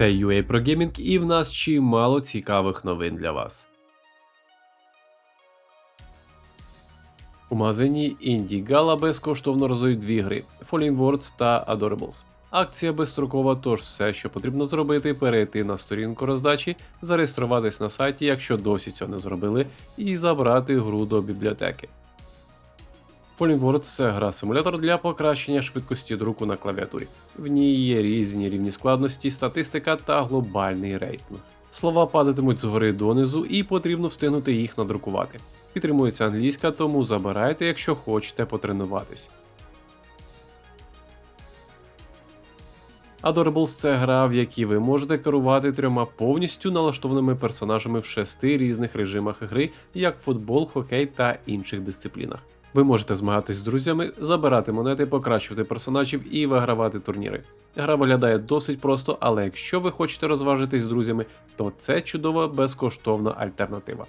Це UA Pro Gaming і в нас чимало цікавих новин для вас. У магазині Indie безкоштовно роздають дві гри Falling Words та Adorables. Акція безстрокова, тож все, що потрібно зробити, перейти на сторінку роздачі, зареєструватись на сайті, якщо досі цього не зробили, і забрати гру до бібліотеки. Falling Words – це гра-симулятор для покращення швидкості друку на клавіатурі. В ній є різні рівні складності, статистика та глобальний рейтинг. Слова падатимуть згори донизу і потрібно встигнути їх надрукувати. Підтримується англійська, тому забирайте, якщо хочете потренуватись. Adorables – це гра, в якій ви можете керувати трьома повністю налаштованими персонажами в шести різних режимах гри, як футбол, хокей та інших дисциплінах. Ви можете змагатись з друзями, забирати монети, покращувати персонажів і вигравати турніри. Гра виглядає досить просто, але якщо ви хочете розважитись з друзями, то це чудова безкоштовна альтернатива.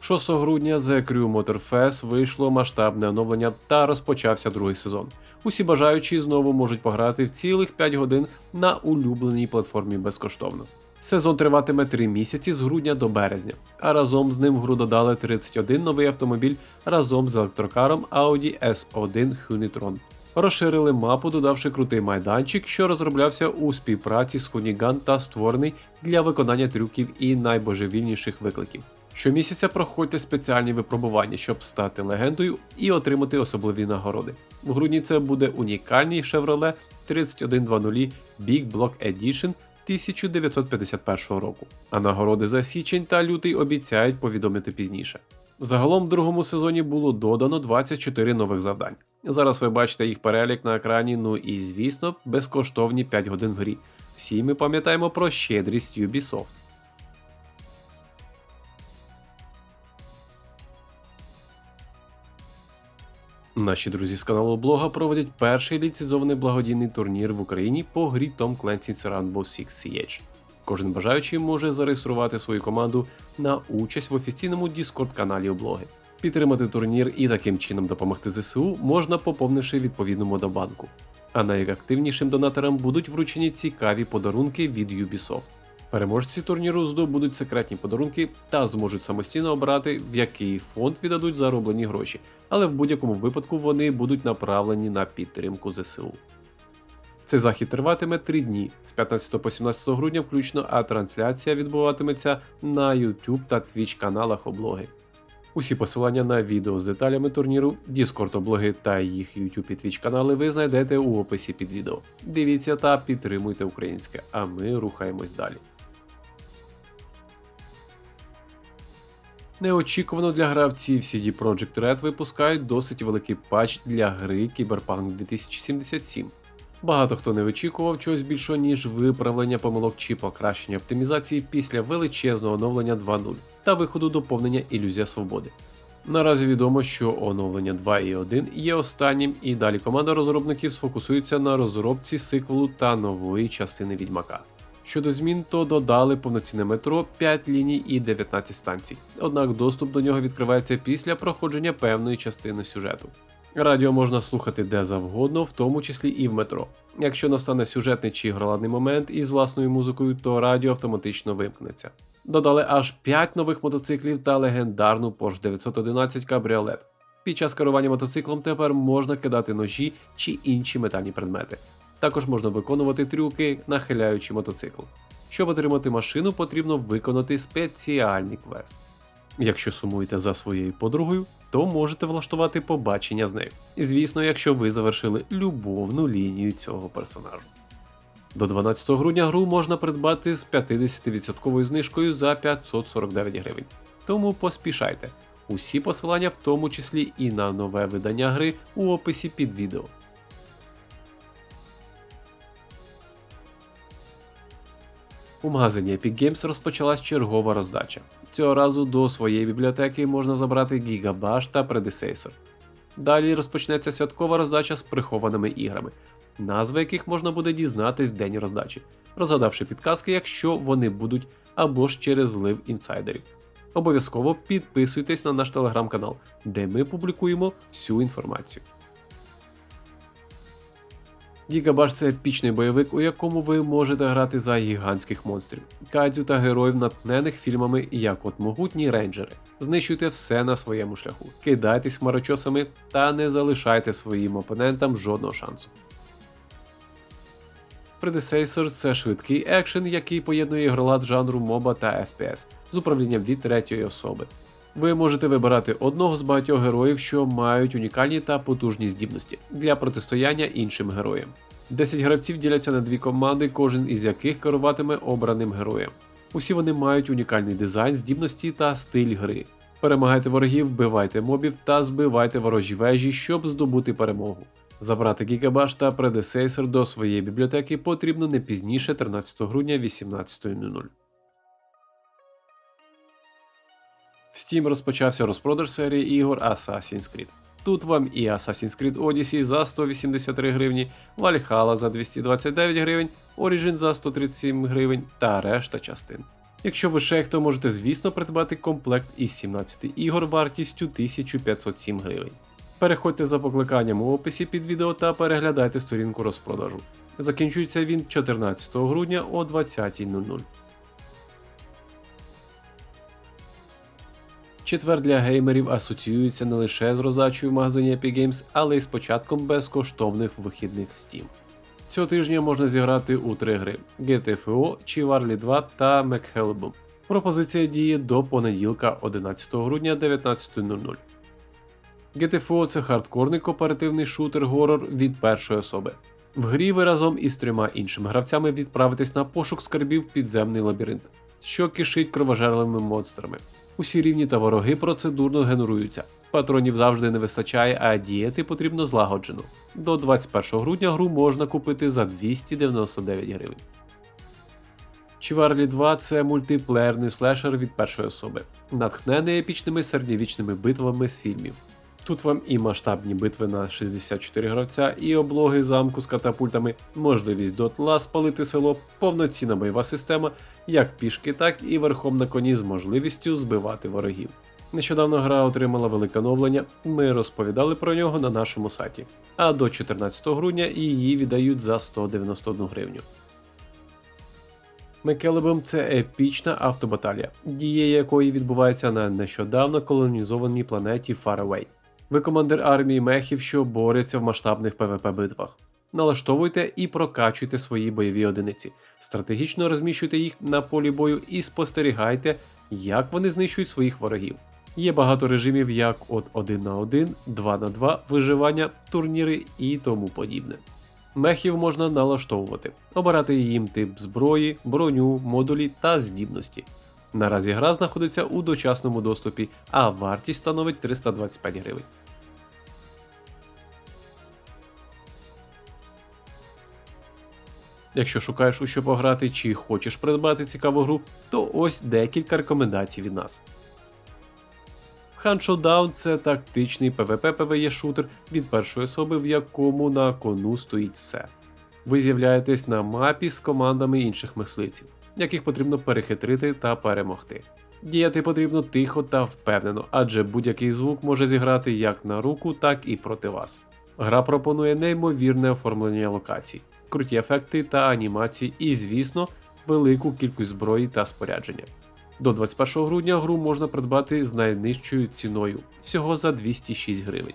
6 грудня The Crew Motorfest вийшло масштабне оновлення та розпочався другий сезон. Усі бажаючі знову можуть пограти в цілих 5 годин на улюбленій платформі безкоштовно. Сезон триватиме 3 місяці з грудня до березня, а разом з ним в гру додали 31 новий автомобіль разом з електрокаром Audi S1 Hunitron. Розширили мапу, додавши крутий майданчик, що розроблявся у співпраці з Hoonigan та створений для виконання трюків і найбожевільніших викликів. Щомісяця проходьте спеціальні випробування, щоб стати легендою і отримати особливі нагороди. В грудні це буде унікальний Chevrolet 3120 Big Block Edition 1951 року, а нагороди за січень та лютий обіцяють повідомити пізніше. Загалом в другому сезоні було додано 24 нових завдань. Зараз ви бачите їх перелік на екрані, ну і звісно, безкоштовні 5 годин в грі. Всі ми пам'ятаємо про щедрість Ubisoft. Наші друзі з каналу Блога проводять перший ліцензований благодійний турнір в Україні по грі Tom Clancy's Rainbow Six Siege. Кожен бажаючий може зареєструвати свою команду на участь в офіційному Discord каналі облоги. Підтримати турнір і таким чином допомогти ЗСУ можна поповнивши відповідну модобанку. А найактивнішим донаторам будуть вручені цікаві подарунки від Ubisoft. Переможці турніру здобудуть секретні подарунки та зможуть самостійно обрати, в який фонд віддадуть зароблені гроші, але в будь-якому випадку вони будуть направлені на підтримку ЗСУ. Цей захід триватиме 3 дні з 15 по 17 грудня включно, а трансляція відбуватиметься на YouTube та Twitch каналах облоги. Усі посилання на відео з деталями турніру, Discord облоги та їх YouTube і Twitch канали ви знайдете у описі під відео. Дивіться та підтримуйте українське, а ми рухаємось далі. Неочікувано для гравців CD Projekt Red випускають досить великий патч для гри Cyberpunk 2077. Багато хто не очікував чогось більшого, ніж виправлення помилок чи покращення оптимізації після величезного оновлення 2.0 та виходу доповнення Ілюзія Свободи. Наразі відомо, що оновлення 2.1 є останнім, і далі команда розробників сфокусується на розробці сиквелу та нової частини відьмака. Щодо змін, то додали повноцінне метро 5 ліній і 19 станцій, однак доступ до нього відкривається після проходження певної частини сюжету. Радіо можна слухати де завгодно, в тому числі і в метро. Якщо настане сюжетний чи гроладний момент із власною музикою, то радіо автоматично вимкнеться. Додали аж 5 нових мотоциклів та легендарну Porsche 911 кабріолет. Під час керування мотоциклом тепер можна кидати ножі чи інші метальні предмети. Також можна виконувати трюки, нахиляючи мотоцикл. Щоб отримати машину, потрібно виконати спеціальний квест. Якщо сумуєте за своєю подругою, то можете влаштувати побачення з нею. І звісно, якщо ви завершили любовну лінію цього персонажу. До 12 грудня гру можна придбати з 50% знижкою за 549 гривень. Тому поспішайте. Усі посилання, в тому числі і на нове видання гри у описі під відео. У магазині Epic Games розпочалась чергова роздача. Цього разу до своєї бібліотеки можна забрати Gigabash та Predecessor. Далі розпочнеться святкова роздача з прихованими іграми, назви яких можна буде дізнатись в день роздачі, розгадавши підказки, якщо вони будуть або ж через злив інсайдерів. Обов'язково підписуйтесь на наш телеграм-канал, де ми публікуємо всю інформацію. Гігабаш це епічний бойовик, у якому ви можете грати за гігантських монстрів, кадзю та героїв, натхнених фільмами, як от могутні рейнджери. Знищуйте все на своєму шляху, кидайтесь хмарочосами та не залишайте своїм опонентам жодного шансу. Predecessor – це швидкий екшен, який поєднує ігролад жанру MOBA та FPS з управлінням від третьої особи. Ви можете вибирати одного з багатьох героїв, що мають унікальні та потужні здібності для протистояння іншим героям. 10 гравців діляться на дві команди, кожен із яких керуватиме обраним героєм. Усі вони мають унікальний дизайн, здібності та стиль гри. Перемагайте ворогів, вбивайте мобів та збивайте ворожі вежі, щоб здобути перемогу. Забрати Гігабаш та Predecessor до своєї бібліотеки потрібно не пізніше 13 грудня 18.00. В Steam розпочався розпродаж серії ігор Assassin's Creed. Тут вам і Assassin's Creed Odyssey за 183 гривні, Valhalla за 229 гривень, Origin за 137 гривень та решта частин. Якщо ви шейх, то можете, звісно, придбати комплект із 17 ігор вартістю 1507 гривень. Переходьте за покликанням у описі під відео та переглядайте сторінку розпродажу. Закінчується він 14 грудня о 20.00. Четвер для геймерів асоціюється не лише з роздачею в магазині Epic Games, але й з початком безкоштовних вихідних Steam. Цього тижня можна зіграти у три гри: GTFO, Chivarly 2 та McHellbum. Пропозиція діє до понеділка 11 грудня 19.00. GTFO – це хардкорний кооперативний шутер-горор від першої особи. В грі ви разом із трьома іншими гравцями відправитесь на пошук скарбів підземний лабіринт, що кишить кровожерливими монстрами. Усі рівні та вороги процедурно генеруються. Патронів завжди не вистачає, а діяти потрібно злагоджено. До 21 грудня гру можна купити за 299 гривень. Чіварлі 2 це мультиплеєрний слешер від першої особи, натхнений епічними середньовічними битвами з фільмів. Тут вам і масштабні битви на 64 гравця, і облоги замку з катапультами, можливість дотла спалити село, повноцінна бойова система, як пішки, так і верхом на коні з можливістю збивати ворогів. Нещодавно гра отримала велике оновлення, ми розповідали про нього на нашому сайті. А до 14 грудня її віддають за 191 гривню. Мекелебом це епічна автобаталія, дія якої відбувається на нещодавно колонізованій планеті Faraway. Ви командир армії мехів, що борються в масштабних ПВП битвах. Налаштовуйте і прокачуйте свої бойові одиниці, стратегічно розміщуйте їх на полі бою і спостерігайте, як вони знищують своїх ворогів. Є багато режимів, як от 1 на 1, 2 на 2, виживання, турніри і тому подібне. Мехів можна налаштовувати, обирати їм тип зброї, броню, модулі та здібності. Наразі гра знаходиться у дочасному доступі, а вартість становить 325 гривень. Якщо шукаєш у що пограти чи хочеш придбати цікаву гру, то ось декілька рекомендацій від нас. Hunt Showdown – це тактичний PvP PvE шутер від першої особи, в якому на кону стоїть все. Ви з'являєтесь на мапі з командами інших мисливців, яких потрібно перехитрити та перемогти. Діяти потрібно тихо та впевнено, адже будь-який звук може зіграти як на руку, так і проти вас. Гра пропонує неймовірне оформлення локацій, круті ефекти та анімації і, звісно, велику кількість зброї та спорядження. До 21 грудня гру можна придбати з найнижчою ціною всього за 206 гривень.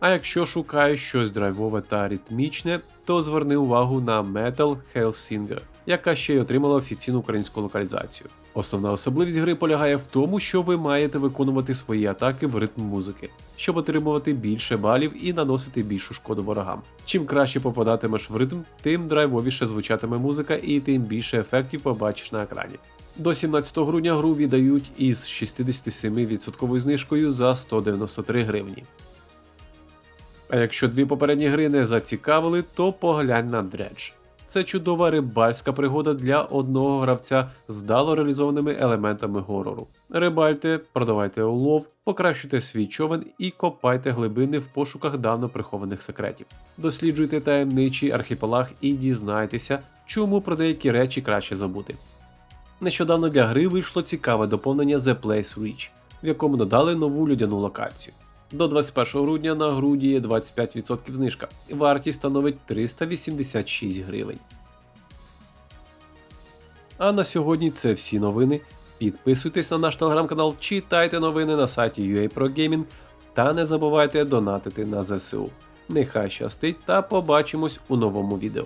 А якщо шукаєш щось драйвове та ритмічне, то зверни увагу на Metal Hellsinger, яка ще й отримала офіційну українську локалізацію. Основна особливість гри полягає в тому, що ви маєте виконувати свої атаки в ритм музики, щоб отримувати більше балів і наносити більшу шкоду ворогам. Чим краще попадатимеш в ритм, тим драйвовіше звучатиме музика і тим більше ефектів побачиш на екрані. До 17 грудня гру віддають із 67% знижкою за 193 гривні. А якщо дві попередні гри не зацікавили, то поглянь на Dredge. Це чудова рибальська пригода для одного гравця з вдало реалізованими елементами горору. Рибальте, продавайте улов, покращуйте свій човен і копайте глибини в пошуках давно прихованих секретів. Досліджуйте таємничий архіпелаг і дізнайтеся, чому про деякі речі краще забути. Нещодавно для гри вийшло цікаве доповнення The Place Reach, в якому додали нову людяну локацію. До 21 грудня на гру діє 25% знижка. Вартість становить 386 гривень. А на сьогодні це всі новини. Підписуйтесь на наш телеграм-канал, читайте новини на сайті UA Pro Gaming та не забувайте донатити на ЗСУ. Нехай щастить та побачимось у новому відео.